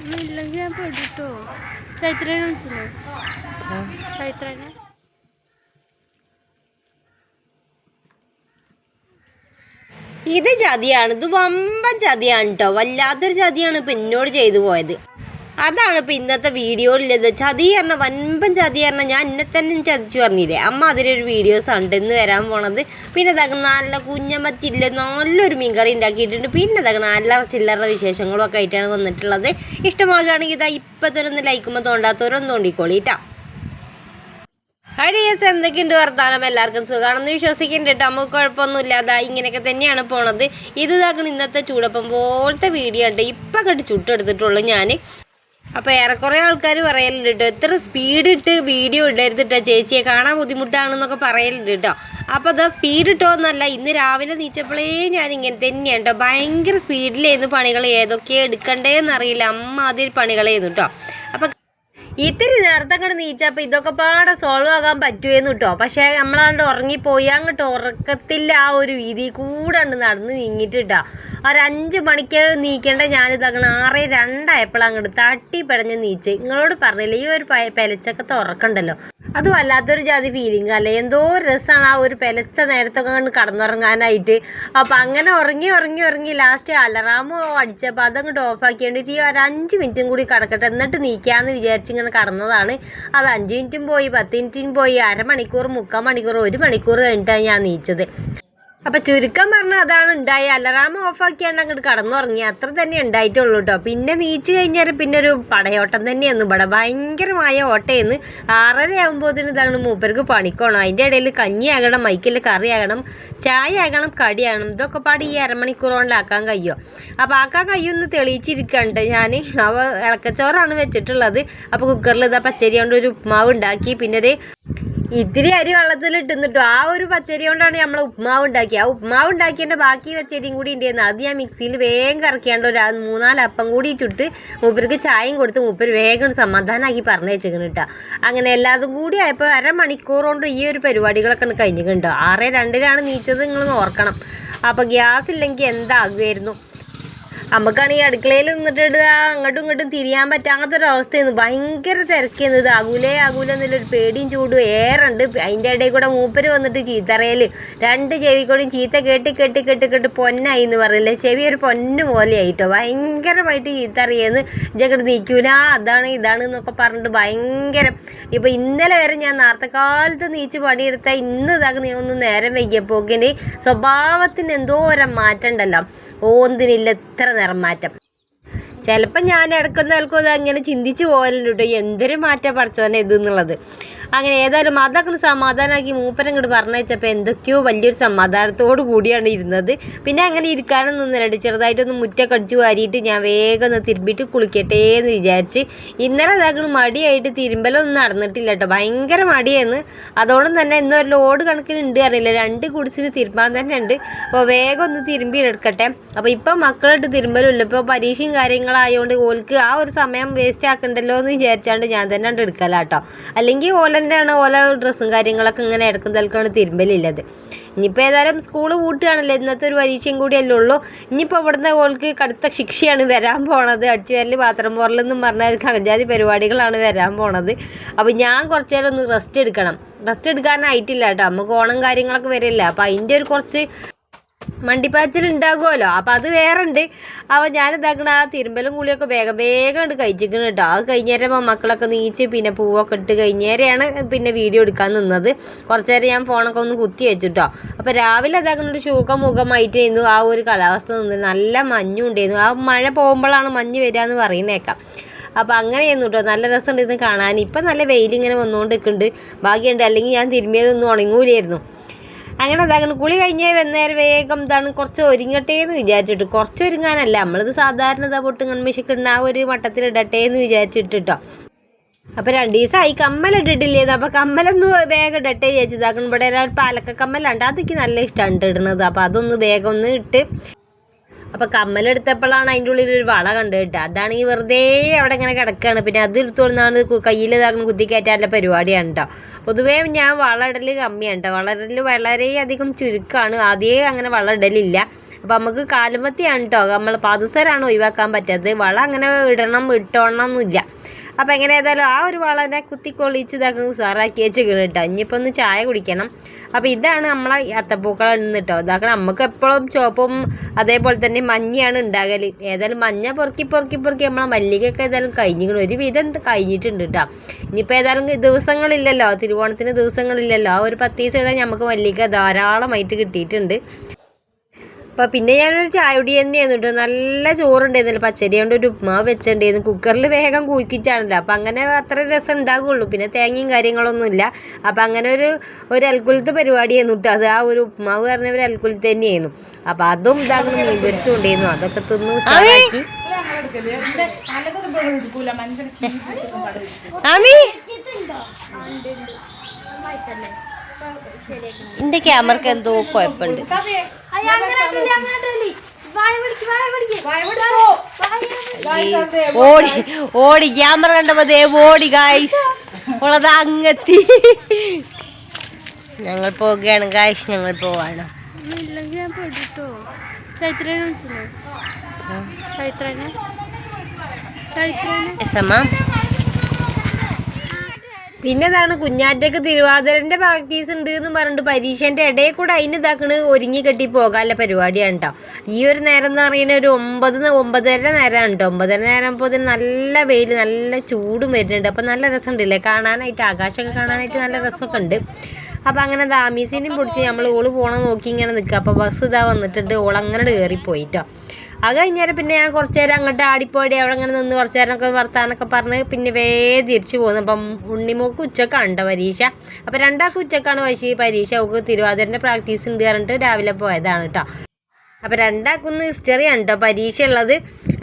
ഇല്ലല്ലോ ഇല്ലെങ്കിൽ ഞാൻ പെടുട്ടോ. ചൈത്രനെ വിളിച്ചില്ലേ? ചൈത്രനെ. ഇത് ചതിയാണ് ഇത് വമ്പൻ ചതിയാണ് കേട്ടോ വല്ലാത്തൊരു ചതിയാണ് ഇപ്പൊ എന്നോട് ചെയ്തു പോയത്. അതാണ് ഇപ്പോൾ ഇന്നത്തെ വീഡിയോയിലുള്ളത്. ചതി പറഞ്ഞ വൻപൻ ചതി ഞാൻ എന്നെ തന്നെ ചതിച്ചു പറഞ്ഞില്ലേ? അമ്മ അതിലൊരു വീഡിയോസ് ഉണ്ട് ഇന്ന് വരാൻ പോണത്. പിന്നെ തക നല്ല കുഞ്ഞമ്മത്തില്ല നല്ലൊരു മീൻകറി ഉണ്ടാക്കിയിട്ടുണ്ട് പിന്നെ തക നല്ല ചില്ലറ വിശേഷങ്ങളും ഒക്കെ ആയിട്ടാണ് വന്നിട്ടുള്ളത്. ഇഷ്ടമാകുകയാണെങ്കിൽ ഇതാ ഇപ്പം തന്നെ ഒന്ന് ലൈക്കുമ്പോൾ തോണ്ടാത്തവരൊന്നും തോണ്ടിക്കോളി കേട്ടോ ഹരിയസ് എന്തൊക്കെയുണ്ട് വർത്താനം? എല്ലാവർക്കും സുഖമാണെന്ന് വിശ്വസിക്കുന്നുണ്ട് കേട്ടോ നമുക്ക് കുഴപ്പമൊന്നുമില്ല. അതാ ഇങ്ങനെയൊക്കെ തന്നെയാണ് പോണത്. ഇത് ഇതാക്കണം ഇന്നത്തെ ചൂടപ്പം പോലത്തെ വീഡിയോ ഉണ്ട് ഇപ്പം കണ്ട് ചുട്ടെടുത്തിട്ടുള്ളൂ ഞാൻ അപ്പോൾ ഏറെക്കുറെ ആൾക്കാർ പറയലുണ്ട് കേട്ടോ എത്ര സ്പീഡ് ഇട്ട് വീഡിയോ ഇടരുത് കേട്ടോ ചേച്ചിയെ കാണാൻ ബുദ്ധിമുട്ടാണെന്നൊക്കെ പറയലുണ്ട് കേട്ടോ അപ്പോൾ അതാ സ്പീഡ് ഇട്ടോന്നല്ല ഇന്ന് രാവിലെ നീച്ചപ്പോഴേ ഞാൻ ഇങ്ങനെ തന്നെയാണ് കേട്ടോ ഭയങ്കര സ്പീഡിലായിരുന്നു പണികൾ അറിയില്ല അമ്മ അതിൽ പണികളായിരുന്നു കേട്ടോ അപ്പോൾ ഇത്തിരി നേരത്തെ അങ്ങോട്ട് നീച്ചപ്പോൾ ഇതൊക്കെ പാടെ സോൾവ് ആകാൻ പറ്റുമെന്ന് കേട്ടോ പക്ഷേ നമ്മളാണ്ട് ഉറങ്ങിപ്പോയി. അങ്ങോട്ട് ഉറക്കത്തില്ല ആ ഒരു വീതി കൂടെ ഉണ്ട് നടന്ന് നീങ്ങിയിട്ട് കേട്ടോ ഒരു അഞ്ച് മണിക്ക് നീക്കേണ്ട ഞാനിത് അങ്ങനെ ആറ് രണ്ടായപ്പോൾ അങ്ങോട്ട് തട്ടി പിടഞ്ഞ് നീച്ച്. നിങ്ങളോട് പറഞ്ഞില്ല ഈ ഒരു പെലച്ചക്കത്തെ ഉറക്കണ്ടല്ലോ. അത് വല്ലാത്തൊരു ജാതി ഫീലിംഗ് അല്ലേ? എന്തോ രസമാണ് ആ ഒരു പെലച്ച നേരത്തൊക്കെ കണ്ട് കടന്നുറങ്ങാനായിട്ട്. അപ്പം അങ്ങനെ ഉറങ്ങി ഉറങ്ങി ഉറങ്ങി ലാസ്റ്റ് അലറാമോ അടിച്ചപ്പോൾ അതങ്ങോട്ട് ഓഫാക്കിയിട്ട് ഈ ഒരു അഞ്ച് മിനിറ്റും കൂടി കിടക്കട്ടെ. എന്നിട്ട് നീക്കാമെന്ന് വിചാരിച്ച് ഇങ്ങനെ കടന്നതാണ്. അത് അഞ്ച് മിനിറ്റും പോയി പത്ത് മിനിറ്റും പോയി അരമണിക്കൂർ മുക്കാൽ മണിക്കൂർ ഒരു മണിക്കൂർ കഴിഞ്ഞിട്ടാണ് ഞാൻ നീച്ചത്. അപ്പൊ ചുരുക്കം പറഞ്ഞ അതാണ് ഉണ്ടായി. അലറാം ഓഫാക്കിയാണ്ട് അങ്ങോട്ട് കടന്നുറങ്ങി അത്ര തന്നെ ഉണ്ടായിട്ടുള്ളൂ കേട്ടോ പിന്നെ നീച്ച് കഴിഞ്ഞാൽ പിന്നെ ഒരു പടയോട്ടം തന്നെയായിരുന്നു ഇവിടെ ഭയങ്കരമായ ഓട്ടയെന്ന് ആറര ആകുമ്പോഴത്തേന് ഇതാണ് മൂപ്പർക്ക് പണിക്കോണം. അതിന്റെ ഇടയിൽ കഞ്ഞി ആകണം മൈക്കിൽ കറി ആകണം ചായ ആകണം കടി ആകണം. ഇതൊക്കെ പാട് ഈ അരമണിക്കൂർ കൊണ്ടാക്കാൻ കഴിയുമോ അപ്പോൾ ആക്കാൻ കഴിയുമെന്ന് തെളിയിച്ചിരിക്കണ്ട് ഞാൻ അവ ഇളക്കച്ചോറാണ് വെച്ചിട്ടുള്ളത്. അപ്പോൾ കുക്കറിൽ ഇതാ പച്ചരി കൊണ്ട് ഒരു ഉപ്മാവ് ഉണ്ടാക്കി. പിന്നെ ഒരു ഇത്തിരി അരി വെള്ളത്തിൽ ഇട്ടുന്നിട്ടു. ആ ഒരു പച്ചരി കൊണ്ടാണ് നമ്മൾ ഉപ്മാവ് ഉണ്ടാക്കിയത് ആ ഉപ്മാവ് ഉണ്ടാക്കിയതിന്റെ ബാക്കി പച്ചരിയും കൂടി ഉണ്ടായിരുന്നു അത് ഞാൻ മിക്സിയിൽ വേഗം കറക്കിയാണ്ട് ഒരു മൂന്നാൽ അപ്പം കൂടി ഇട്ടിട്ട് മൂപ്പർക്ക് ചായയും കൊടുത്ത് മൂപ്പര് വേഗം സമാധാനമാക്കി പറഞ്ഞു വെച്ചിരിക്കണം അങ്ങനെ എല്ലാതും കൂടി ആയപ്പോൾ അരമണിക്കൂർ കൊണ്ട് ഈ ഒരു പരിപാടികളൊക്കെ കഴിഞ്ഞിട്ടുണ്ട് ആറ് രണ്ടിലാണ് നീച്ചത് നിങ്ങൾ ഓർക്കണം. അപ്പോൾ ഗ്യാസ് ഇല്ലെങ്കിൽ എന്താകുമായിരുന്നു നമുക്കാണെങ്കിൽ അടുക്കളയിൽ നിന്നിട്ട് അങ്ങോട്ടും ഇങ്ങോട്ടും തിരിയാൻ പറ്റാത്തൊരു അവസ്ഥയായിരുന്നു. ഭയങ്കര തിരക്കായിരുന്നു. ഇത് ആകൂലേ ആകൂല എന്നുള്ളൊരു പേടിയും ചൂടും ഏറുണ്ട് അതിന്റെ ഇടയിൽ കൂടെ മൂപ്പര് വന്നിട്ട് ചീത്തറയിൽ രണ്ട് ചെവിക്കൂടെയും ചീത്ത കെട്ടി കെട്ടി കെട്ടി കെട്ടി പൊന്നായി എന്ന് പറയില്ലേ ചെവി ഒരു പൊന്ന് പോലെയായിട്ടോ ഭയങ്കരമായിട്ട് ചീത്തറിയെന്ന് ജഗട് നീക്കൂല. അതാണ് ഇതാണ് എന്നൊക്കെ പറഞ്ഞിട്ട് ഭയങ്കര ഇപ്പോൾ ഇന്നലെ വരെ ഞാൻ നേരത്തെ കാലത്ത് നീച്ച് പണിയെടുത്ത ഇന്ന് ഇതാകുന്ന ഒന്ന് നേരം വൈകിയപ്പോക്കിന് സ്വഭാവത്തിന് എന്തോ മാറ്റം ഉണ്ടല്ലോ. ഓന്തിനില്ല ഇത്ര നിറം മാറ്റം. ചിലപ്പോൾ ഞാൻ ഇടക്കുന്ന നിൽക്കും അങ്ങനെ ചിന്തിച്ച് പോകലുണ്ട് കേട്ടോ എന്തൊരു മാറ്റം പഠിച്ചോനെ ഇത് എന്നുള്ളത്. അങ്ങനെ ഏതായാലും അതൊക്കെ സമാധാനമാക്കി മൂപ്പരം ഇങ്ങോട്ട് പറഞ്ഞയച്ചപ്പോൾ എന്തൊക്കെയോ വലിയൊരു സമാധാനത്തോടു കൂടിയാണ് ഇരുന്നത്. പിന്നെ അങ്ങനെ ഇരിക്കാനൊന്നും നിന്നില്ല. ചെറുതായിട്ടൊന്ന് മുറ്റൊക്കെ അടിച്ചു വാരിയിട്ട് ഞാൻ വേഗം ഒന്ന് തിരുമ്പിട്ട് കുളിക്കട്ടെ എന്ന് വിചാരിച്ച് ഇന്നലെ ഇതാക്കണ മടിയായിട്ട് തിരുമ്പലൊന്നും നടന്നിട്ടില്ല കേട്ടോ. ഭയങ്കര മടിയായിരുന്നു. അതോടൊന്നും തന്നെ ഇന്നൊരു ലോഡ് കണക്കിന് ഉണ്ട് അറിയില്ല. രണ്ട് കുടിച്ചിന് തിരുമ്പാൻ തന്നെ ഉണ്ട്. അപ്പോൾ വേഗം ഒന്ന് തിരുമ്പി എടുക്കട്ടെ. അപ്പോൾ ഇപ്പം മക്കളായിട്ട് തിരുമ്പലുമില്ല. ഇപ്പോൾ പരീക്ഷയും കാര്യങ്ങളായതുകൊണ്ട് ഓൽക്ക് ആ ഒരു സമയം വേസ്റ്റ് ആക്കണ്ടല്ലോ എന്ന് വിചാരിച്ചാണ്ട് ഞാൻ തന്നെ എടുക്കലാട്ടോ. അല്ലെങ്കിൽ ഓലന്റെയാണ് ഓല ഡ്രസ്സും കാര്യങ്ങളൊക്കെ ഇങ്ങനെ ഇടക്കും തൽക്കാണ് തിരുമ്പലില്ലത്. ഇനിയിപ്പോൾ ഏതായാലും സ്കൂൾ പൂട്ടുകയാണല്ലോ. ഇന്നത്തെ ഒരു പരീക്ഷയും കൂടിയല്ലേ ഉള്ളൂ. ഇനിയിപ്പോൾ ഇവിടുന്ന് ഓൾക്ക് കടുത്ത ശിക്ഷയാണ് വരാൻ പോണത്. അടിച്ചു വരൽ പാത്രം പോറലെന്നും പറഞ്ഞാൽ കഞ്ചാതി പരിപാടികളാണ് വരാൻ പോണത്. അപ്പോൾ ഞാൻ കുറച്ച് നേരം ഒന്ന് റെസ്റ്റ് എടുക്കണം. റെസ്റ്റ് എടുക്കാനായിട്ടില്ല കേട്ടോ. നമുക്ക് ഓണം കാര്യങ്ങളൊക്കെ വരില്ല. അപ്പോൾ അതിന്റെ ഒരു കുറച്ച് മണ്ടിപ്പാച്ചിൽ ഉണ്ടാകുമല്ലോ. അപ്പം അത് വേറെ ഉണ്ട് അപ്പോൾ എന്താക്കണ ആ തിരുമ്പലും കൂളിയൊക്കെ വേഗം വേഗം ഉണ്ട് കഴിച്ചിരിക്കണം കേട്ടോ അത് കഴിഞ്ഞേരം മക്കളൊക്കെ നീച്ച് പിന്നെ പൂവൊക്കെ ഇട്ട് കഴിഞ്ഞേരെയാണ് പിന്നെ വീഡിയോ എടുക്കാൻ നിന്നത്. കുറച്ച് നേരം ഞാൻ ഫോണൊക്കെ ഒന്ന് കുത്തി വെച്ചിട്ടോ അപ്പോൾ രാവിലെ ഇതാക്കണ ഒരു ശൂഖം മുഖമായിട്ടായിരുന്നു ആ ഒരു കാലാവസ്ഥ നിന്ന് നല്ല മഞ്ഞും ഉണ്ടായിരുന്നു. ആ മഴ പോകുമ്പോഴാണ് മഞ്ഞ് വരിക എന്ന് പറയുന്നേക്കാം. അപ്പോൾ അങ്ങനെയായിരുന്നു കേട്ടോ നല്ല രസമുണ്ട് ഇന്ന് കാണാൻ. ഇപ്പം നല്ല വെയിലിങ്ങനെ വന്നുകൊണ്ട് നിൽക്കുന്നുണ്ട് ഭാഗ്യമുണ്ട് അല്ലെങ്കിൽ ഞാൻ തിരുമ്മിയതൊന്നും ഉണങ്ങൂലായിരുന്നു. അങ്ങനെ ഇതാക്കണം കുളി കഴിഞ്ഞ് വന്നേരം വേഗം ഇതാണ് കുറച്ച് ഒരുങ്ങട്ടെ എന്ന് വിചാരിച്ചിട്ട്. കുറച്ച് ഒരുങ്ങാനല്ല നമ്മളിത് സാധാരണ ഇതാ പൊട്ടും കൺമിശക്കുണ്ട് ആ ഒരു മട്ടത്തിൽ ഇടട്ടെ എന്ന് വിചാരിച്ചിട്ട് കേട്ടോ അപ്പോൾ രണ്ട് ദിവസമായി കമ്മലിട്ടിട്ടില്ലേന്ന് അപ്പോൾ കമ്മലൊന്ന് വേഗം ഇടട്ടെ ചേച്ചി ഇതാക്കണം ഇവിടെ ഒരാൾ പാലക്ക കമ്മലുണ്ട് അതൊക്കെ നല്ല ഇഷ്ടമാണ് ഇടുന്നത് അപ്പോൾ അതൊന്ന് വേഗം ഒന്ന് ഇട്ട് അപ്പോൾ കമ്മലെടുത്തപ്പോഴാണ് അതിന്റെ ഉള്ളിൽ ഒരു വള കണ്ടു കേട്ടോ. അതാണെങ്കിൽ വെറുതെ അവിടെ ഇങ്ങനെ കിടക്കുകയാണ്. പിന്നെ അത് എടുത്തോണ്ടാണ് കയ്യിൽ ഇതാക്കുന്ന കുത്തിക്കയറ്റാനുള്ള പരിപാടിയാണ് കേട്ടോ. പൊതുവേ ഞാൻ വള കമ്മിയാണ് കേട്ടോ. വളരൽ വളരെയധികം ചുരുക്കമാണ്. ആദ്യമേ അങ്ങനെ വള ഇടലില്ല. അപ്പോൾ നമുക്ക് കാലുമത്തിയാണ് കേട്ടോ. നമ്മൾ പാദസരാണ് ഒഴിവാക്കാൻ പറ്റാത്തത്. വള അങ്ങനെ ഇടണം ഇട്ടോണമെന്നില്ല അപ്പോൾ എങ്ങനെ ഏതായാലും ആ ഒരു വളരെ കുത്തി കൊള്ളിച്ച് ഇതാക്കണം ഉസാറാക്കി വെച്ച് കേട്ടോ ഇനിയിപ്പോൾ ഒന്ന് ചായ കുടിക്കണം. അപ്പോൾ ഇതാണ് നമ്മളെ അത്തപ്പൂക്കൾ ഇന്ന് കേട്ടോ ഇതാക്കണം നമുക്ക് എപ്പോഴും ചുവപ്പും അതേപോലെ തന്നെ മഞ്ഞയാണ് ഉണ്ടാകൽ ഏതായാലും മഞ്ഞ പൊറുക്കി പൊറുക്കി പൊറുക്കി നമ്മളെ മല്ലികയൊക്കെ ഏതായാലും കഴിഞ്ഞിരിക്കണം. ഒരു വിധം കഴിഞ്ഞിട്ടുണ്ട് കേട്ടോ ഇനിയിപ്പോൾ ഏതായാലും ദിവസങ്ങളില്ലല്ലോ. തിരുവോണത്തിന് ദിവസങ്ങളില്ലല്ലോ. ആ ഒരു പത്ത് ദിവസം ഇടാൻ നമുക്ക് മല്ലിക ധാരാളമായിട്ട് കിട്ടിയിട്ടുണ്ട്. അപ്പോൾ പിന്നെ ഞാനൊരു ചായപൊടി തന്നെയായിരുന്നു കേട്ടോ നല്ല ചോറുണ്ടായിരുന്നില്ല. പച്ചരി കൊണ്ട് ഒരു ഉപ്മാവ് വെച്ചിട്ടുണ്ടായിരുന്നു. കുക്കറിൽ വേഗം കുയിക്കിച്ചാണല്ലോ അപ്പം അങ്ങനെ അത്ര രസം ഉണ്ടാകുള്ളൂ പിന്നെ തേങ്ങയും കാര്യങ്ങളൊന്നുമില്ല അപ്പം അങ്ങനെ ഒരു ഒരു അൽക്കുലത്ത് പരിപാടിയായിരുന്നു കേട്ടോ അത് ആ ഒരു ഉപ്മാവ് പറഞ്ഞ ഒരു അൽക്കുലത്ത് തന്നെയായിരുന്നു. അപ്പം അതും ഇതാകുന്നു മീൻ പൊരിച്ചുകൊണ്ടിരുന്നു അതൊക്കെ തിന്നു ഉഷാറാക്കി. ആമി എന്റെ ക്യാമറക്ക് എന്തോ കുഴപ്പമുണ്ട്. ഓടി ഓടി ക്യാമറ കണ്ടപ്പോ ദേ ഓടി ഗായ്സ് ഉള്ളത് അങ്ങെത്തി. ഞങ്ങൾ പോവുകയാണ് ഗായ്സ് ഞങ്ങൾ പോവാണ്. ചൈത്രനെ വിളിച്ചില്ലേ ചൈത്രനെ ചൈത്രനെ എസമ്മ പിന്നെ ഇതാണ് കുഞ്ഞാറ്റക്ക് തിരുവാതിരന്റെ പ്രാക്ടീസ് ഉണ്ട് എന്ന് പറഞ്ഞിട്ട് പരീക്ഷേന്റെ ഇടയിൽ കൂടെ അതിന് ഇതാക്കണ് ഒരുങ്ങി കെട്ടി പോകാനുള്ള പരിപാടിയാണ് കേട്ടോ ഈ ഒരു നേരം എന്ന് പറയുന്ന ഒരു ഒമ്പത് ഒമ്പതര നേരമാണ് കേട്ടോ ഒമ്പതര നേരം ആകുമ്പോൾ നല്ല വെയിൽ നല്ല ചൂടും വരുന്നുണ്ട്. അപ്പം നല്ല രസമുണ്ടല്ലേ? കാണാനായിട്ട് ആകാശമൊക്കെ കാണാനായിട്ട് നല്ല രസമൊക്കെ ഉണ്ട് അപ്പം അങ്ങനെ ദാമീസിനെയും പിടിച്ച് നമ്മൾ ഓൾ പോകണം നോക്കി ഇങ്ങനെ നിൽക്കുക അപ്പോൾ ബസ് ഇതാ വന്നിട്ടുണ്ട്. ഓൾ അങ്ങനെ കയറിപ്പോയിട്ടോ അത് കഴിഞ്ഞാൽ പിന്നെ ഞാൻ കുറച്ച് നേരം അങ്ങോട്ട് ആടിപ്പോടി അവിടെ അങ്ങനെ നിന്ന് കുറച്ച് നേരം ഒക്കെ വർത്താനൊക്കെ പറഞ്ഞ് പിന്നെ വേ തിരിച്ചു പോകുന്നു അപ്പം ഉണ്ണിമോക്ക് ഉച്ചക്കാണ് കേട്ടോ പരീക്ഷ. അപ്പം രണ്ടാൾക്ക് ഉച്ചക്കാണ് പരീക്ഷ. പരീക്ഷ അവൾക്ക് തിരുവാതിരന്റെ പ്രാക്ടീസ് ഉണ്ട് പറഞ്ഞിട്ട് രാവിലെ പോയതാണ് കേട്ടോ അപ്പോൾ രണ്ടാൾക്കൊന്ന് ഹിസ്റ്ററിയാണ് കേട്ടോ പരീക്ഷ ഉള്ളത്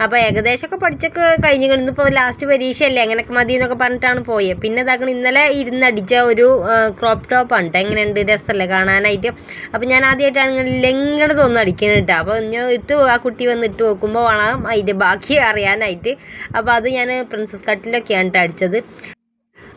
അപ്പോൾ ഏകദേശമൊക്കെ പഠിച്ചൊക്കെ കഴിഞ്ഞ് കിടന്നു ഇപ്പോൾ ലാസ്റ്റ് പരീക്ഷയല്ലേ? എങ്ങനെയൊക്കെ മതി എന്നൊക്കെ പറഞ്ഞിട്ടാണ് പോയത് പിന്നെ ഇതാക്കണം ഇന്നലെ ഇരുന്നടിച്ച ഒരു ക്രോപ്പ് ടോപ്പാണ് കേട്ടോ എങ്ങനെയുണ്ട്? രസമല്ലേ കാണാനായിട്ട്. അപ്പോൾ ഞാൻ ആദ്യമായിട്ടാണ് ഇങ്ങനെ ലെങ്ങടെ തോന്നുന്നു അടിക്കുന്നത് കേട്ടോ അപ്പോൾ ഞാൻ ഇട്ട് ആ കുട്ടി വന്ന് ഇട്ട് നോക്കുമ്പോൾ വേണം അതിന്റെ ബാക്കി അറിയാനായിട്ട്. അപ്പോൾ അത് ഞാൻ പ്രിൻസസ് കട്ടിലൊക്കെയാണ് കേട്ടോ അടിച്ചത്.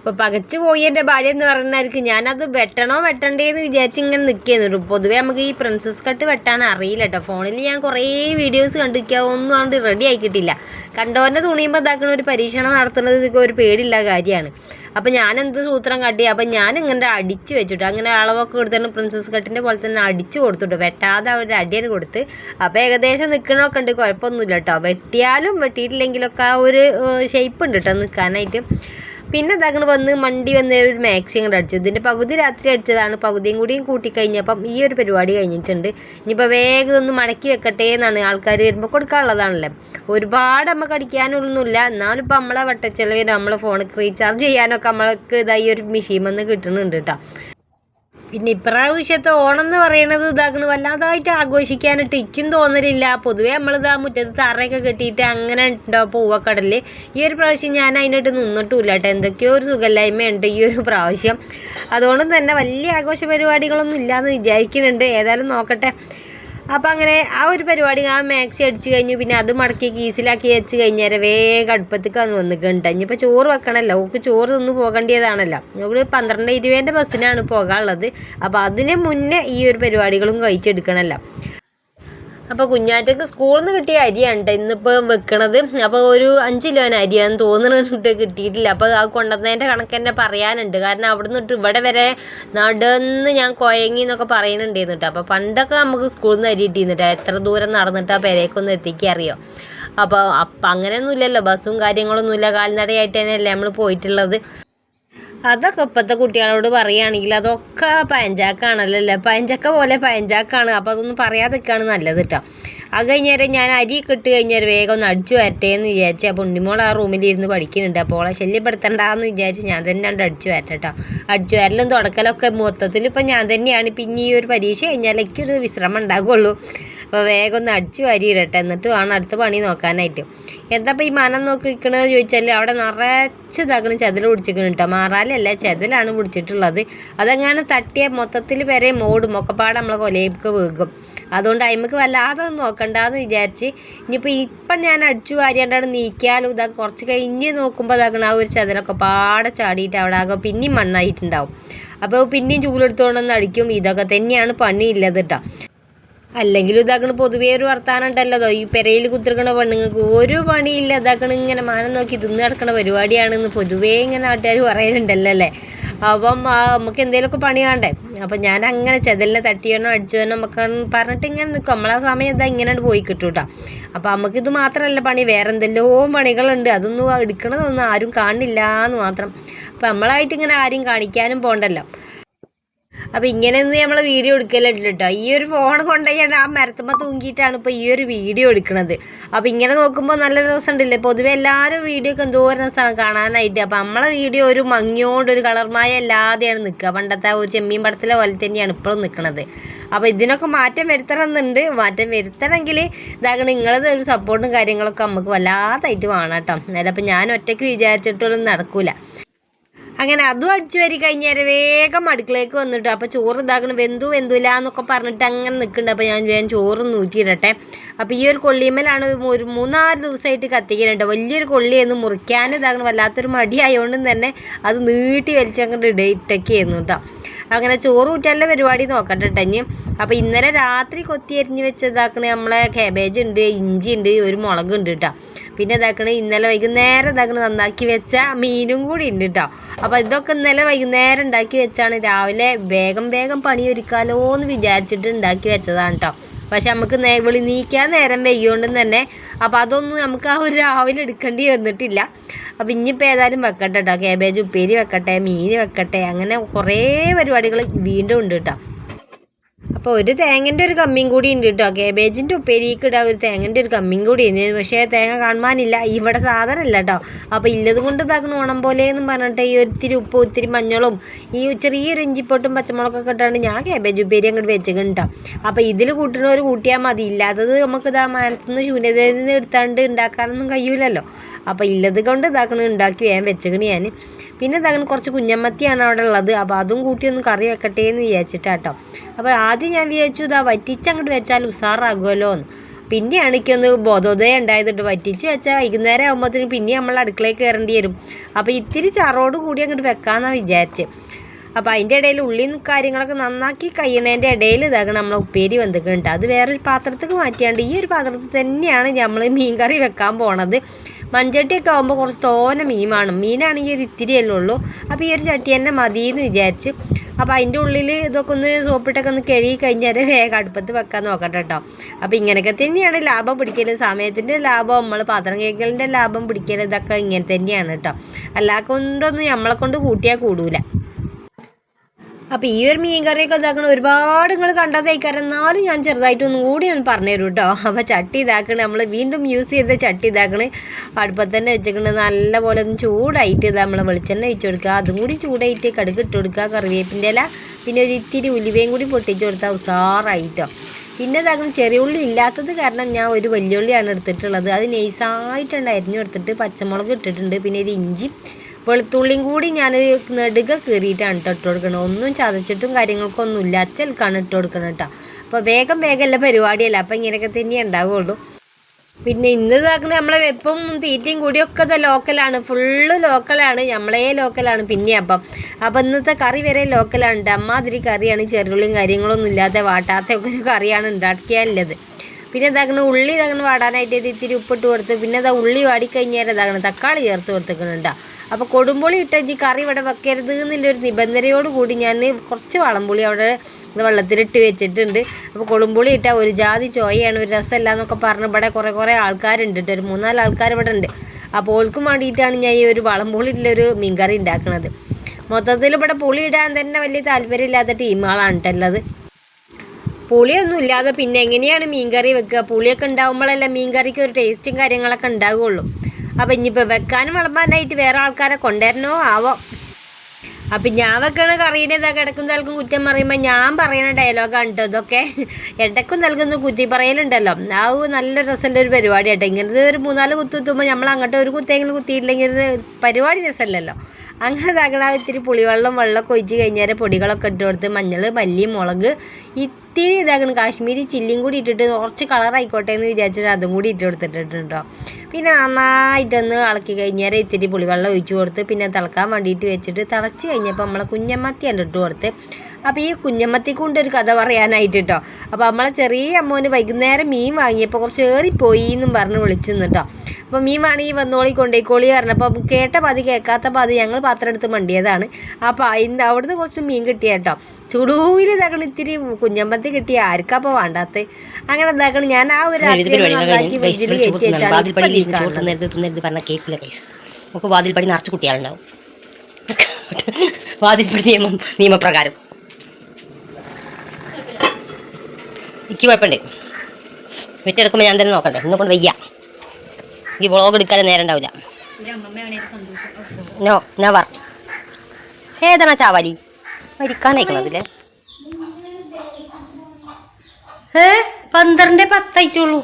അപ്പോൾ പകച്ചു പോയി എന്റെ ഭാര്യ എന്ന് പറയുന്നതായിരിക്കും. ഞാനത് വെട്ടണോ വെട്ടണ്ടേന്ന് വിചാരിച്ച് ഇങ്ങനെ നിൽക്കുന്നു പൊതുവേ നമുക്ക് ഈ പ്രിൻസസ് കട്ട് വെട്ടാൻ അറിയില്ല കേട്ടോ. ഫോണിൽ ഞാൻ കുറേ വീഡിയോസ് കണ്ടിരിക്കുക ഒന്നും അതുകൊണ്ട് റെഡി ആക്കിയിട്ടില്ല കണ്ടവന്റെ തുണിയുമ്പോൾ ഇതാക്കണ ഒരു പരീക്ഷണം നടത്തുന്നത് ഒരു പേടിയുള്ള കാര്യമാണ്. അപ്പോൾ ഞാൻ എന്ത് സൂത്രം കാട്ടി? അപ്പം ഞാൻ ഇങ്ങനെ അടിച്ച് വെച്ചിട്ടു. അങ്ങനെ അളവൊക്കെ കൊടുത്തിട്ട് പ്രിൻസസ് കട്ടിന്റെ പോലെ തന്നെ അടിച്ച് കൊടുത്തിട്ടു. വെട്ടാതെ അവരുടെ അടിയന് കൊടുത്ത്. അപ്പോൾ ഏകദേശം നിൽക്കണമൊക്കെ ഉണ്ട്. കുഴപ്പമൊന്നുമില്ല കേട്ടോ. വെട്ടിയാലും വെട്ടിയിട്ടില്ലെങ്കിലൊക്കെ ആ ഒരു ഷേപ്പ് ഉണ്ട് കേട്ടോ നിൽക്കാനായിട്ട് പിന്നെ അതങ്ങനെ വന്ന് മണ്ടി വന്ന ഒരു മാക്സി അങ്ങോട്ട് അടിച്ചു. ഇതിന്റെ പകുതി രാത്രി അടിച്ചതാണ്. പകുതിയും കൂടിയും കൂട്ടിക്കഴിഞ്ഞപ്പം ഈ ഒരു പരിപാടി കഴിഞ്ഞിട്ടുണ്ട്. ഇനിയിപ്പോൾ വേഗം ഒന്ന് മടക്കി വെക്കട്ടെ എന്നാണ് ആൾക്കാർ വരുമ്പോൾ കൊടുക്കാനുള്ളതാണല്ലേ. ഒരുപാട് നമുക്ക് അടിക്കാനൊന്നുമില്ല. എന്നാലും ഇപ്പോൾ നമ്മളെ വട്ടച്ചെലവിന് നമ്മളെ ഫോണിൽ റീചാർജ് ചെയ്യാനൊക്കെ നമ്മൾക്ക് ഇതായി ഒരു മെഷീൻ വന്ന് കിട്ടുന്നുണ്ട് കേട്ടോ പിന്നെ ഇപ്രാവശ്യത്തെ ഓണം എന്ന് പറയുന്നത് ഇതാക്കണ വല്ലാതായിട്ട് ആഘോഷിക്കാനായിട്ട് ഇക്കും തോന്നലില്ല. പൊതുവേ നമ്മളിത് മുറ്റത്ത് തറയൊക്കെ കെട്ടിയിട്ട് അങ്ങനെ ഉണ്ടോ പൂവക്കടൽ. ഈ ഒരു പ്രാവശ്യം ഞാൻ അതിനായിട്ട് നിന്നിട്ടുമില്ല കേട്ടോ എന്തൊക്കെയോ ഒരു സുഖമില്ലായ്മയുണ്ട് ഈ ഒരു പ്രാവശ്യം. അതുകൊണ്ട് തന്നെ വലിയ ആഘോഷ പരിപാടികളൊന്നും ഇല്ലയെന്ന് വിചാരിക്കുന്നുണ്ട്. ഏതായാലും നോക്കട്ടെ. അപ്പം അങ്ങനെ ആ ഒരു പരിപാടി ആ മാക്സി അടിച്ചു കഴിഞ്ഞു. പിന്നെ അത് മടക്കി കീസിലാക്കി വെച്ച് കഴിഞ്ഞാൽ വേഗം അടുപ്പത്തേക്കാണ് വന്നിട്ടുണ്ട് ഇനിയിപ്പോൾ ചോറ് വെക്കണമല്ലോ ഓക്ക് ചോറ് തിന്ന് പോകേണ്ടതാണല്ലോ നമുക്ക് പന്ത്രണ്ട് ഇരുപതിന്റെ ബസ്സിനാണ് പോകാനുള്ളത്. അപ്പോൾ അതിന് മുന്നേ ഈ ഒരു പരിപാടികളും കഴിച്ചെടുക്കണമല്ലോ അപ്പോൾ കുഞ്ഞാറ്റക്ക് സ്കൂളിൽ നിന്ന് കിട്ടിയ അരിയാണ് കേട്ടോ ഇന്നിപ്പോൾ വെക്കണത്. അപ്പോൾ ഒരു അഞ്ച് കിലോന് അരിയാന്ന് തോന്നുന്നുണ്ട് കിട്ടിയിട്ടില്ല. അപ്പോൾ അത് കൊണ്ടുവന്നതിന്റെ കണക്ക് തന്നെ പറയാനുണ്ട്. കാരണം അവിടെ നിന്നിട്ട് ഇവിടെ വരെ നടന്ന് ഞാൻ കൊയങ്ങി എന്നൊക്കെ പറയുന്നുണ്ടായിരുന്നു കേട്ടോ അപ്പോൾ പണ്ടൊക്കെ നമുക്ക് സ്കൂളിൽ നിന്ന് അരി കിട്ടിയിരുന്നിട്ട് എത്ര ദൂരം നടന്നിട്ട് ആ പെരേക്കൊന്ന് എത്തിക്കറിയോ അപ്പോൾ അപ്പം അങ്ങനെയൊന്നുമില്ലല്ലോ. ബസ്സും കാര്യങ്ങളൊന്നുമില്ല. കാൽനടയായിട്ട് തന്നെയല്ലേ നമ്മൾ പോയിട്ടുള്ളത്. അതൊക്കെ ഇപ്പോഴത്തെ കുട്ടികളോട് പറയുകയാണെങ്കിൽ അതൊക്കെ പയഞ്ചാക്കാണല്ലോ പയഞ്ചക്ക പോലെ പയഞ്ചാക്കാണ്. അപ്പോൾ അതൊന്നും പറയാതൊക്കെയാണ് നല്ലത് കേട്ടോ അത് കഴിഞ്ഞേരം ഞാൻ അരി കിട്ട് കഴിഞ്ഞാൽ വേഗം ഒന്ന് അടിച്ചു വരട്ടെ എന്ന് വിചാരിച്ചു അപ്പോൾ ഉണ്ണിമോൾ ആ റൂമിലിരുന്ന് പഠിക്കുന്നുണ്ട്. അപ്പോൾ അവളെ ശല്യപ്പെടുത്തണ്ടെന്ന് വിചാരിച്ച് ഞാൻ തന്നെ ഉണ്ട് അടിച്ചു വരട്ടെ കേട്ടോ അടിച്ചു വരലും തുടക്കലൊക്കെ മൊത്തത്തിൽ ഇപ്പം ഞാൻ തന്നെയാണ്. പിന്നെ ഈ ഒരു പരീക്ഷ കഴിഞ്ഞാൽ എനിക്കൊരു വിശ്രമം ഉണ്ടാകുള്ളൂ അപ്പോൾ വേഗം ഒന്ന് അടിച്ചു വാരിയിടട്ടെ. എന്നിട്ട് വേണം അടുത്ത പണി നോക്കാനായിട്ട്. എന്താ ഇപ്പോൾ ഈ മനം നോക്കി നിൽക്കണത് ചോദിച്ചാൽ അവിടെ നിറച്ച് ഇതാക്കണം ചെതൽ പിടിച്ചിരിക്കണം കേട്ടോ മാറാലല്ല ചെതലാണ് പിടിച്ചിട്ടുള്ളത്. അതങ്ങനെ തട്ടിയ മൊത്തത്തിൽ വരെ മോടും. ഒക്കെപ്പാടെ നമ്മളെ കൊലയിലേക്ക് വീകും അതുകൊണ്ട് അയിമക്ക് വല്ലാതെ നോക്കണ്ടെന്ന് വിചാരിച്ച് ഇനിയിപ്പോൾ ഇപ്പം ഞാൻ അടിച്ചു വാരിയാണ്ടാണ് നീക്കിയാലും ഇതാ കുറച്ച് കഴിഞ്ഞ് നോക്കുമ്പോൾ ഇതാക്കണം ആ ഒരു ചെതലൊക്കെ പാടെ ചാടിയിട്ട് അവിടെ ആകെ പിന്നെയും മണ്ണായിട്ടുണ്ടാവും. അപ്പോൾ പിന്നെയും ചൂലെടുത്തോണ്ടെന്ന് അടിക്കും. ഇതൊക്കെ തന്നെയാണ് പണിയില്ലത് കേട്ടോ അല്ലെങ്കിലും ഇതാക്കണ പൊതുവേ ഒരു വർത്താനം ഉണ്ടല്ലോ. ഈ പെരയിൽ കുത്തിരിക്കണ പെണ്ണുങ്ങൾക്ക് ഒരു പണിയില്ല. ഇതാക്കണ ഇങ്ങനെ മാനം നോക്കി തിന്ന് കിടക്കണ പരിപാടിയാണെന്ന് പൊതുവേ ഇങ്ങനെ നാട്ടുകാർ പറയലുണ്ടല്ലോ അല്ലേ? അപ്പം നമുക്ക് എന്തെങ്കിലുമൊക്കെ പണി വേണ്ടേ? അപ്പം ഞാൻ അങ്ങനെ ചെതലിനെ തട്ടിയണോ അടിച്ചോനോ നമുക്ക് പറഞ്ഞിട്ട് ഇങ്ങനെ നിൽക്കും നമ്മളാ സമയം ഇതാ ഇങ്ങനെ പോയി കിട്ടും കേട്ടോ അപ്പം നമുക്കിത് മാത്രമല്ല പണി. വേറെ എന്തെല്ലോ പണികളുണ്ട്. അതൊന്നും എടുക്കണതൊന്നും ആരും കാണില്ല എന്ന് മാത്രം. അപ്പം നമ്മളായിട്ട് ഇങ്ങനെ ആരും കാണിക്കാനും പോകണ്ടല്ലോ അപ്പം ഇങ്ങനെയൊന്നും നമ്മൾ വീഡിയോ എടുക്കലുണ്ട് കേട്ടോ ഈ ഒരു ഫോൺ കൊണ്ടുപോയി ആ മരത്തുമ്പോൾ തൂങ്ങിയിട്ടാണ് ഇപ്പോൾ ഈ ഒരു വീഡിയോ എടുക്കുന്നത് അപ്പം ഇങ്ങനെ നോക്കുമ്പോൾ നല്ല രസമുണ്ടല്ലേ? പൊതുവെ എല്ലാവരും വീഡിയോ ഒക്കെ എന്തോ രസമാണ് കാണാനായിട്ട്. അപ്പം നമ്മളെ വീഡിയോ ഒരു മങ്ങിയോണ്ട് ഒരു കളർമായ അല്ലാതെയാണ് നിൽക്കുക പണ്ടത്തെ ഒരു ചെമ്മീൻ പടത്തിലെ പോലെ തന്നെയാണ് ഇപ്പോഴും നിൽക്കുന്നത് അപ്പോൾ ഇതിനൊക്കെ മാറ്റം വരുത്തണമെന്നുണ്ട്. മാറ്റം വരുത്തണമെങ്കിൽ ഇതാകണം നിങ്ങളത് ഒരു സപ്പോർട്ടും കാര്യങ്ങളൊക്കെ നമുക്ക് വല്ലാതായിട്ട് വേണം കേട്ടോ അതപ്പോൾ ഞാൻ ഒറ്റയ്ക്ക് വിചാരിച്ചിട്ടൊന്നും നടക്കൂല. അങ്ങനെ അതും അടിച്ചു വരി കഴിഞ്ഞാൽ വേഗം അടുക്കളയ്ക്ക് വന്നിട്ട് അപ്പോൾ ചോറ് ഇതാക്കണം. വെന്തു വെന്തുല എന്നൊക്കെ പറഞ്ഞിട്ട് അങ്ങനെ നിൽക്കുന്നുണ്ട് അപ്പോൾ ഞാൻ വേഗം ചോറ് നൂറ്റിയിടട്ടെ അപ്പോൾ ഈ ഒരു കൊള്ളിമേലാണ് ഒരു മൂന്നാൽ ദിവസമായിട്ട് കത്തിക്കുന്നുണ്ട് വലിയൊരു കൊള്ളിയെന്ന് മുറിക്കാൻ ഇതാക്കണം. വല്ലാത്തൊരു മടിയായതുകൊണ്ടും തന്നെ അത് നീട്ടി വലിച്ചങ്ങോട്ട് ഇട ഇട്ടൊക്കെയായിരുന്നു കേട്ടോ. അങ്ങനെ ചോറ് ഊറ്റാനുള്ള പരിപാടി നോക്കട്ടെ കേട്ടോ ഇനി. അപ്പോൾ ഇന്നലെ രാത്രി കൊത്തി അരിഞ്ഞ് വെച്ചതാക്കണ നമ്മളെ കാബേജ് ഉണ്ട് ഇഞ്ചി ഉണ്ട് ഒരു മുളക് ഉണ്ട് കേട്ടോ പിന്നെ ഇതാക്കണ ഇന്നലെ വൈകുന്നേരം ഇതാക്കണ നന്നാക്കി വെച്ച മീനും കൂടി ഉണ്ട് കേട്ടോ അപ്പോൾ ഇതൊക്കെ ഇന്നലെ വൈകുന്നേരം ഉണ്ടാക്കി വെച്ചാണ് രാവിലെ വേഗം വേഗം പണി ഒരുക്കാലോ എന്ന് വിചാരിച്ചിട്ട് ഉണ്ടാക്കി വെച്ചതാണ് കേട്ടോ പക്ഷെ നമുക്ക് വിളി നീക്കാൻ നേരം വയ്യോണ്ടും തന്നെ അപ്പോൾ അതൊന്നും നമുക്ക് ആ ഒരു രാവിലെ എടുക്കേണ്ടി വന്നിട്ടില്ല. അപ്പോൾ ഇനിയിപ്പോൾ ഏതായാലും വെക്കട്ടെ കേട്ടോ കാബേജ് ഉപ്പേരി വെക്കട്ടെ മീൻ വെക്കട്ടെ അങ്ങനെ കുറേ പരിപാടികൾ വീണ്ടും ഉണ്ട് കേട്ടോ അപ്പോൾ ഒരു തേങ്ങന്റെ ഒരു കമ്മിയും കൂടി ഉണ്ട് കേട്ടോ കേബേജിന്റെ ഉപ്പേരിക്ക് ഇടാൻ ഒരു തേങ്ങന്റെ ഒരു കമ്മിയും കൂടി ഉണ്ട്. പക്ഷേ തേങ്ങ കാണുവാനില്ല. ഇവിടെ സാധനമല്ല കേട്ടോ അപ്പോൾ ഇല്ലത് കൊണ്ട് ഇതാക്കണം ഓണം പോലെ എന്നും പറഞ്ഞിട്ട് ഈ ഒത്തിരി ഉപ്പ് ഒത്തിരി മഞ്ഞളും ഈ ചെറിയൊരു ഇഞ്ചിപ്പൊട്ടും പച്ചമുളകൊക്കെ ഇട്ടാണ് ഞാൻ കേബേജ് ഉപ്പേരി അങ്ങോട്ട് വെച്ചിട്ടുണ്ട് കേട്ടോ അപ്പോൾ ഇതിൽ കൂട്ടുന്നവർ കൂട്ടിയാൽ മതി. ഇല്ലാത്തത് നമുക്ക് ഇതാ മനത്തുനിന്ന് ശൂന്യതയിൽ നിന്ന് എടുത്താണ്ട് ഉണ്ടാക്കാനൊന്നും കഴിയൂലല്ലോ. അപ്പോൾ ഇല്ലത് കൊണ്ട് ഇതാക്കണ ഉണ്ടാക്കി വേഗം വെച്ചേക്കണ് ഞാൻ പിന്നെ തകൻ കുറച്ച് കുഞ്ഞമ്മത്തിയാണ് അവിടെ ഉള്ളത്. അപ്പോൾ അതും കൂട്ടി ഒന്ന് കറി വെക്കട്ടെ എന്ന് വിചാരിച്ചിട്ടാട്ടോ. അപ്പോൾ ആദ്യം ഞാൻ വിചാരിച്ചു ഇതാ വറ്റിച്ചങ്ങോട്ട് വെച്ചാൽ ഉസാറാകുമല്ലോ എന്ന്. പിന്നെയാണ് എനിക്കൊന്ന് ബോധോദയം ഉണ്ടായതുണ്ട്. വറ്റിച്ച് വെച്ചാൽ വൈകുന്നേരം ആകുമ്പോഴത്തേനും പിന്നെ നമ്മൾ അടുക്കളയിൽ കയറേണ്ടി വരും. അപ്പോൾ ഇത്തിരി ചാറോട് കൂടി അങ്ങോട്ട് വെക്കാമെന്നാണ് വിചാരിച്ചത് അപ്പോൾ അതിന്റെ ഇടയിൽ ഉള്ളിയും കാര്യങ്ങളൊക്കെ നന്നാക്കി കഴിയണതിന്റെ ഇടയിൽ ഇതാകണം നമ്മളെ ഉപ്പേരി വെന്തിക്കുന്നുണ്ട്. അത് വേറൊരു പാത്രത്തേക്ക് മാറ്റിയാണ്ട് ഈ ഒരു പാത്രത്തിൽ തന്നെയാണ് നമ്മൾ മീൻ കറി വെക്കാൻ പോണത്. മൺചട്ടിയൊക്കെ ആകുമ്പോൾ കുറച്ച് തോന മീൻ വേണം. മീനാണെങ്കിൽ ഒരു ഇത്തിരിയല്ലേ ഉള്ളൂ. അപ്പോൾ ഈ ഒരു ചട്ടി തന്നെ മതി എന്ന് വിചാരിച്ച്. അപ്പോൾ അതിന്റെ ഉള്ളിൽ ഇതൊക്കെ ഒന്ന് സോപ്പിട്ടൊക്കെ ഒന്ന് കഴുകി കഴിഞ്ഞാൽ വേഗം അടുപ്പത്ത് വെക്കാൻ നോക്കട്ടെ കേട്ടോ അപ്പോൾ ഇങ്ങനെയൊക്കെ തന്നെയാണ് ലാഭം പിടിക്കൽ സമയത്തിന്റെ ലാഭം നമ്മൾ പാത്രം കേൾക്കലിന്റെ ലാഭം പിടിക്കൽ ഇതൊക്കെ ഇങ്ങനെ തന്നെയാണ് കേട്ടോ അല്ലാ കൊണ്ടൊന്നും നമ്മളെ കൊണ്ട് കൂട്ടിയാൽ കൂടൂല. അപ്പോൾ ഈ ഒരു മീൻ കറിയൊക്കെ ഇതാക്കണം ഒരുപാട് നിങ്ങൾ കണ്ടതേക്കാരം എന്നാലും ഞാൻ ചെറുതായിട്ടൊന്നും കൂടി ഒന്ന് പറഞ്ഞുതരും കേട്ടോ അപ്പോൾ ചട്ടി ഇതാക്കണേ. നമ്മൾ വീണ്ടും യൂസ് ചെയ്ത ചട്ടി ഇതാക്കണേ. അടുപ്പത്ത് തന്നെ വെച്ചേക്കണ. നല്ല പോലെ ഒന്ന് ചൂടായിട്ട് ഇത് നമ്മൾ വെളിച്ചെണ്ണ വെച്ച് കൊടുക്കുക. അതും കൂടി ചൂടായിട്ട് കടുക് ഇട്ട് കൊടുക്കുക. കറിവേപ്പിന്റെ ഇല പിന്നെ ഒരു ഇത്തിരി ഉലുവയും കൂടി പൊട്ടിച്ച് കൊടുത്താൽ ഉസാറായിട്ടോ പിന്നെ ഇതാക്കണം. ചെറിയ ഉള്ളി ഇല്ലാത്തത് കാരണം ഞാൻ ഒരു വലിയ ഉള്ളിയാണ് എടുത്തിട്ടുള്ളത്. അത് നൈസായിട്ടുണ്ട് അരിഞ്ഞു കൊടുത്തിട്ട് പച്ചമുളക് ഇട്ടിട്ടുണ്ട്. പിന്നെ ഒരു ഇഞ്ചി വെളുത്തുള്ളിയും കൂടി ഞാൻ നെടുക കീറിയിട്ടാണ് കേട്ടോ ഇട്ട് കൊടുക്കുന്നത് ഒന്നും ചതച്ചിട്ടും കാര്യങ്ങൾക്കൊന്നും ഇല്ല അച്ചൽക്കാണ് ഇട്ട് കൊടുക്കുന്നത് കേട്ടോ അപ്പോൾ വേഗം വേഗമല്ല പരിപാടിയല്ല? അപ്പോൾ ഇങ്ങനെയൊക്കെ തന്നെ ഉണ്ടാവുള്ളൂ. പിന്നെ ഇന്ന് ഇതാക്കുന്നത് നമ്മളെ വെപ്പും തീറ്റയും കൂടിയൊക്കെ ലോക്കലാണ്. ഫുള്ള് ലോക്കലാണ്. നമ്മളേ ലോക്കലാണ് പിന്നെ അപ്പം. അപ്പം ഇന്നത്തെ കറി വരെ ലോക്കലാണ്. അമ്മാതിരി കറിയാണ്. ചെറുള്ളിയും കാര്യങ്ങളൊന്നും ഇല്ലാതെ വാട്ടാത്ത ഒക്കെ ഒരു കറിയാണ് ഉണ്ടാക്കിയാലുള്ളത് പിന്നെ ഇതാക്കുന്ന ഉള്ളി ഇതാക്കുന്ന വാടാനായിട്ട് ഇത് ഇത്തിരി ഉപ്പിട്ട് കൊടുത്ത് പിന്നെ ഇതാ ഉള്ളി വാടിക്കഴിഞ്ഞാൽ ഇതാക്കണം തക്കാളി ചേർത്ത് കൊടുത്തേക്കുന്നുണ്ടോ അപ്പോൾ കൊടുമ്പുളി ഇട്ട ഈ കറി ഇവിടെ വെക്കരുത് എന്നുള്ളൊരു നിബന്ധനയോട് കൂടി ഞാൻ കുറച്ച് വളംപുളി അവിടെ വെള്ളത്തിലിട്ട് വെച്ചിട്ടുണ്ട്. അപ്പോൾ കൊടുമ്പുളി ഇട്ടാൽ ഒരു ജാതി ചോയയാണ് ഒരു രസമല്ല എന്നൊക്കെ പറഞ്ഞ് ഇവിടെ കുറേ കുറേ ആൾക്കാരുണ്ട് കേട്ടോ. ഒരു മൂന്നാൽ ആൾക്കാർ ഇവിടെ ഉണ്ട്. അപ്പോൾ ഓൾക്കും വേണ്ടിയിട്ടാണ് ഞാൻ ഈ ഒരു വളംപുളിയിലൊരു മീൻകറി ഉണ്ടാക്കുന്നത് മൊത്തത്തിൽ ഇവിടെ പുളി ഇടാൻ തന്നെ വലിയ താല്പര്യമില്ലാത്ത ടീമുകളാണ് ഉള്ളത്. പുളിയൊന്നും ഇല്ലാതെ പിന്നെ എങ്ങനെയാണ് മീൻകറി വെക്കുക? പുളിയൊക്കെ ഉണ്ടാകുമ്പോഴല്ലേ മീൻകറിക്ക് ഒരു ടേസ്റ്റും കാര്യങ്ങളൊക്കെ ഉണ്ടാകുള്ളൂ അപ്പം ഇനിയിപ്പോൾ വെക്കാനും വിളമ്പാനായിട്ട് വേറെ ആൾക്കാരെ കൊണ്ടുവരണോ? ആവോ. അപ്പം ഞാൻ വെക്കണ കറീനെ ഇതാ കിടക്കും തലക്കും കുറ്റം പറയുമ്പോൾ ഞാൻ പറയുന്ന ഡയലോഗാണ് കേട്ടോ ഇതൊക്കെ. ഇടയ്ക്കും നൽകുന്ന കുത്തി പറയലുണ്ടല്ലോ. ആ നല്ല രസമുള്ള ഒരു പരിപാടി കേട്ടോ ഇങ്ങനത്തെ ഒരു മൂന്നാൽ കുത്തു കുത്തുമ്പോൾ നമ്മൾ അങ്ങോട്ട് ഒരു കുത്തെങ്കിലും കുത്തിയില്ലെങ്കിൽ പരിപാടി രസമല്ലല്ലോ. അങ്ങനെ ഇതാക്കണ ഇത്തിരി പുളിവെള്ളം വെള്ളമൊക്കെ ഒഴിച്ച് കഴിഞ്ഞാൽ പൊടികളൊക്കെ ഇട്ട് കൊടുത്ത് മഞ്ഞൾ മല്ലി മുളക് ഇത്തിരി ഇതാക്കണം. കാശ്മീരി ചില്ലിയും കൂടി ഇട്ടിട്ട് കുറച്ച് കളർ കളറായിക്കോട്ടെ എന്ന് വിചാരിച്ചിട്ട് അതും കൂടി ഇട്ട് കൊടുത്തിട്ടുണ്ടോ പിന്നെ നന്നായിട്ടൊന്ന് ഇളക്കി കഴിഞ്ഞാൽ ഇത്തിരി പുളിവെള്ളം ഒഴിച്ച് കൊടുത്ത് പിന്നെ തിളക്കാൻ വേണ്ടിയിട്ട് വെച്ചിട്ട് തിളച്ച് കഴിഞ്ഞപ്പോൾ നമ്മളെ കുഞ്ഞമ്മത്തി ഉണ്ട് ഇട്ട് കൊടുത്ത് അപ്പോൾ ഈ കുഞ്ഞമ്മത്തി കൊണ്ടൊരു കഥ പറയാനായിട്ട് കേട്ടോ അപ്പോൾ നമ്മളെ ചെറിയ അമ്മോന് വൈകുന്നേരം മീൻ വാങ്ങിയപ്പോൾ കുറച്ച് ഏറിപ്പോയി എന്നും പറഞ്ഞ് വിളിച്ചിരുന്നു കേട്ടോ അപ്പോൾ മീൻ വേണമെങ്കിൽ വന്നോളി കൊണ്ടേക്കോളി പറഞ്ഞപ്പോൾ കേട്ട പാതി കേൾക്കാത്ത പാതി ഞങ്ങൾ പാത്രം എടുത്ത് മണ്ടിയതാണ്. അപ്പോൾ അതിന്റെ അവിടുന്ന് കുറച്ച് മീൻ കിട്ടിയ കേട്ടോ ചുടൂവിൽ ഇതാക്കണം ഇത്തിരി കുഞ്ഞമ്പത്തി കിട്ടിയ ആർക്കാ അപ്പോൾ വേണ്ടാത്ത? അങ്ങനെ ഇതാക്കണം ഞാൻ ആ ഒരു വാതിൽപ്പടി നിറച്ച് കുട്ടിയാളുണ്ടാവും വാതിൽപ്പടി നിയമം നിയമപ്രകാരം വാതിൽ ഇപ്പം പടി ഈ കാണുന്നത്. ചോട്ടുന്നേരത്ത് തുന്നരുത് പറഞ്ഞ കേൾക്കില്ല കൈസ് നമുക്ക് വാതിൽ പടി നിറച്ച് കുട്ടികളുണ്ടാവും വാതിൽ പടി നിയമം നിയമപ്രകാരം എനിക്ക് കുഴപ്പമുണ്ട്. വെറ്റെടുക്കുമ്പോൾ ഞാൻ തന്നെ നോക്കണ്ടേ. ഇന്നെ കൊണ്ട് വയ്യ. ഈ വ്ളോഗ് എടുക്കാതെ നേരം ഉണ്ടാവില്ല. നോ നവർ ഏതാണ് ചാവാലി? മരിക്കാനേക്കണതില്ലേ ഏ? പന്ത്രണ്ട് പത്തായിട്ടുള്ളൂ.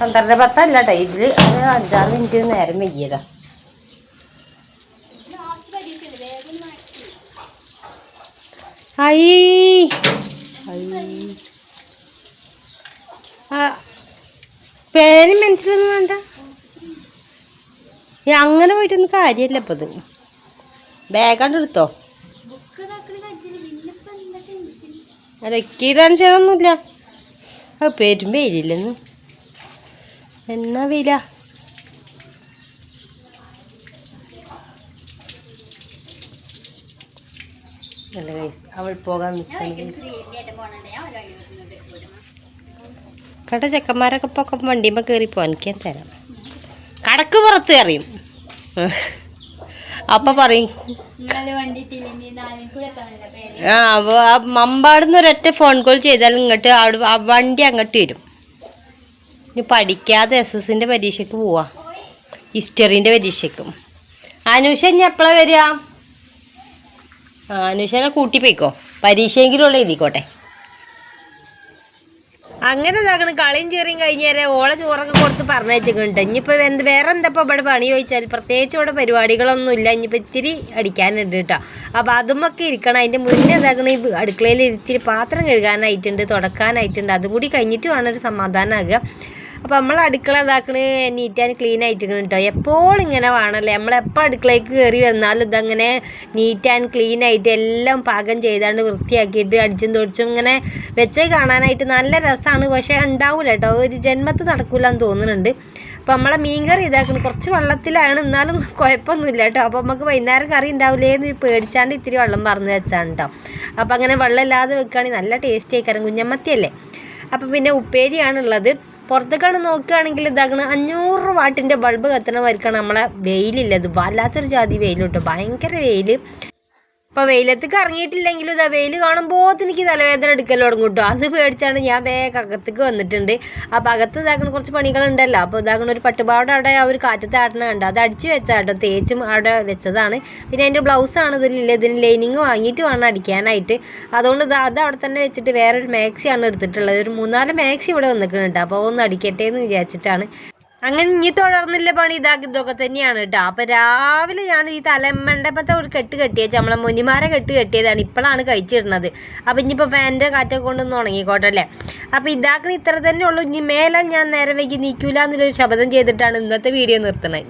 പന്ത്രണ്ട് പത്തല്ല കേട്ടോ ഇതിൽ അത് അഞ്ചാറ് മിനിറ്റ് നേരം വയ്യതാ ഐ. പേര് മനസ്സിലൊന്നും വേണ്ട. ഏ, അങ്ങനെ പോയിട്ടൊന്നും കാര്യമല്ല ഇപ്പം ഇത്. ബാഗാണ്ട് എടുത്തോ. അലക്കി ടെൻഷനൊന്നുമില്ല അത് പേരും പേരില്ലെന്ന്. എന്നാ വില? അല്ല അവൾ പോകാൻ കട ചെക്കന്മാരൊക്കെ ഇപ്പൊ വണ്ടിയുമ്പോൾ പോവാൻ എനിക്ക് ഞാൻ തരാം കടക്ക് പുറത്ത് അറിയും അപ്പൊ പറയും ആ മമ്പാടുന്ന് ഒരൊറ്റ ഫോൺ കോൾ ചെയ്താൽ ഇങ്ങോട്ട് അവിടെ ആ വണ്ടി അങ്ങോട്ട് വരും. ഇനി പഠിക്കാതെ എസ് എസിന്റെ പരീക്ഷയ്ക്ക് പോവാ. ഹിസ്റ്ററിന്റെ പരീക്ഷയ്ക്കും. അനുഷ ഇനി എപ്പോഴാണ് വരിക? ആ അനുഷനെ കൂട്ടി പോയിക്കോ പരീക്ഷയെങ്കിലും ഉള്ള എഴുതിക്കോട്ടെ. അങ്ങനെ ഇതാക്കണം കളിയും ചെറിയും കഴിഞ്ഞേരെ ഓളെ ചോറൊക്കെ കൊടുത്ത് പറഞ്ഞേച്ചിട്ടുണ്ട് ഇനിയിപ്പോൾ എന്ത് വേറെ എന്താ ഇപ്പോൾ ഇവിടെ പണി ചോദിച്ചാൽ പ്രത്യേകിച്ച് ഇവിടെ പരിപാടികളൊന്നും ഇല്ല ഇനിയിപ്പോൾ ഇത്തിരി അടിക്കാനുണ്ട് കേട്ടോ. അപ്പോൾ അതുമൊക്കെ ഇരിക്കണം. അതിന്റെ മുന്നേ ഇതാക്കണം ഈ അടുക്കളയിൽ ഇത്തിരി പാത്രം കഴുകാനായിട്ടുണ്ട് തുടക്കാനായിട്ടുണ്ട്. അതുകൂടി കഴിഞ്ഞിട്ട് വേണം ഒരു സമാധാനമാകുക അപ്പോൾ നമ്മൾ അടുക്കള ഇതാക്കണ നീറ്റ് ആൻഡ് ക്ലീൻ ആയിട്ടിരിക്കണം കേട്ടോ എപ്പോഴും ഇങ്ങനെ വേണമല്ലേ നമ്മളെപ്പോൾ അടുക്കളയ്ക്ക് കയറി വന്നാലും ഇതങ്ങനെ നീറ്റ് ആൻഡ് ക്ലീൻ ആയിട്ട് എല്ലാം പാകം ചെയ്താണ്ട് വൃത്തിയാക്കിയിട്ട് അടിച്ചും തൊടിച്ചും ഇങ്ങനെ വെച്ചേ കാണാനായിട്ട് നല്ല രസമാണ് പക്ഷേ ഉണ്ടാവില്ല കേട്ടോ ഒരു ജന്മത്ത് നടക്കില്ല എന്ന് തോന്നുന്നുണ്ട്. അപ്പോൾ നമ്മളെ മീൻ കറി ഇതാക്കണം. കുറച്ച് വെള്ളത്തിലാണ്. എന്നാലും കുഴപ്പമൊന്നുമില്ല കേട്ടോ അപ്പോൾ നമുക്ക് വൈകുന്നേരം കറി ഉണ്ടാവില്ലേ എന്ന് പേടിച്ചാണ്ട് ഇത്തിരി വെള്ളം പറഞ്ഞു വെച്ചാണ് കേട്ടോ അപ്പോൾ അങ്ങനെ വെള്ളം ഇല്ലാതെ വെക്കുകയാണെങ്കിൽ നല്ല ടേസ്റ്റ് ആയിക്കാരം കുഞ്ഞമ്മത്തിയല്ലേ അപ്പം പിന്നെ ഉപ്പേരിയാണുള്ളത്. പുറത്തേക്കാണ് നോക്കുകയാണെങ്കിൽ ഇതാക്കണ അഞ്ഞൂറ് വാട്ടിന്റെ ബൾബ് കത്തണ വരക്കാണ് നമ്മളെ വെയിലില്ലത്. വല്ലാത്തൊരു ജാതി വെയിൽ കേട്ടോ ഭയങ്കര വെയിൽ അപ്പോൾ വെയിലത്ത് കറങ്ങിയിട്ടില്ലെങ്കിലും ഇതാ വെയിൽ കാണുമ്പോൾ എനിക്ക് തലവേദന എടുക്കൽ തുടങ്ങും കേട്ടോ അത് പേടിച്ചാണ് ഞാൻ വേഗം അകത്തേക്ക് വന്നിട്ടുണ്ട്. അപ്പോൾ അകത്ത് ഇതാക്കുന്ന കുറച്ച് പണികളുണ്ടല്ലോ. അപ്പോൾ ഇതാക്കുന്ന ഒരു പട്ടുപാട് അവിടെ ആ ഒരു കാറ്റത്ത് ആടണ കണ്ടോ? അത് അടിച്ച് വെച്ചാൽ കേട്ടോ. തേച്ചും അവിടെ വെച്ചതാണ്. പിന്നെ അതിന്റെ ബ്ലൗസാണ് ഇതിലില്ല? ഇതിന് ലൈനിങ് വാങ്ങിയിട്ട് വേണം അടിക്കാനായിട്ട്. അതുകൊണ്ട് ഇത് അത് അവിടെ തന്നെ വെച്ചിട്ട് വേറൊരു മാക്സിയാണ് എടുത്തിട്ടുള്ളത്. ഒരു മൂന്നാൽ മാക്സി ഇവിടെ വന്നിട്ടുണ്ട് അപ്പോൾ ഒന്ന് അടിക്കട്ടെ എന്ന് വിചാരിച്ചിട്ടാണ്. അങ്ങനെ ഇനി തുടർന്നില്ല പണി ഇതാക്കി ഇതൊക്കെ തന്നെയാണ് കേട്ടോ അപ്പൊ രാവിലെ ഞാൻ ഈ തലമണ്ടപ്പത്തെ ഒരു കെട്ട് കെട്ടിയേച്ച് നമ്മളെ മുനിമാരെ കെട്ട് കെട്ടിയതാണ്. ഇപ്പോഴാണ് കഴിച്ചിടുന്നത്. അപ്പൊ ഇനിയിപ്പോ ഫാന്റെ കാറ്റൊക്കെ കൊണ്ടൊന്ന് ഉണങ്ങിക്കോട്ടെ അല്ലേ? അപ്പൊ ഇതാക്കണ ഇത്ര തന്നെ ഉള്ളൂ. ഇനി മേലെ ഞാൻ നേരം വൈകി നീക്കൂല എന്നുള്ളൊരു ശബ്ദം ചെയ്തിട്ടാണ് ഇന്നത്തെ വീഡിയോ നിർത്തുന്നത്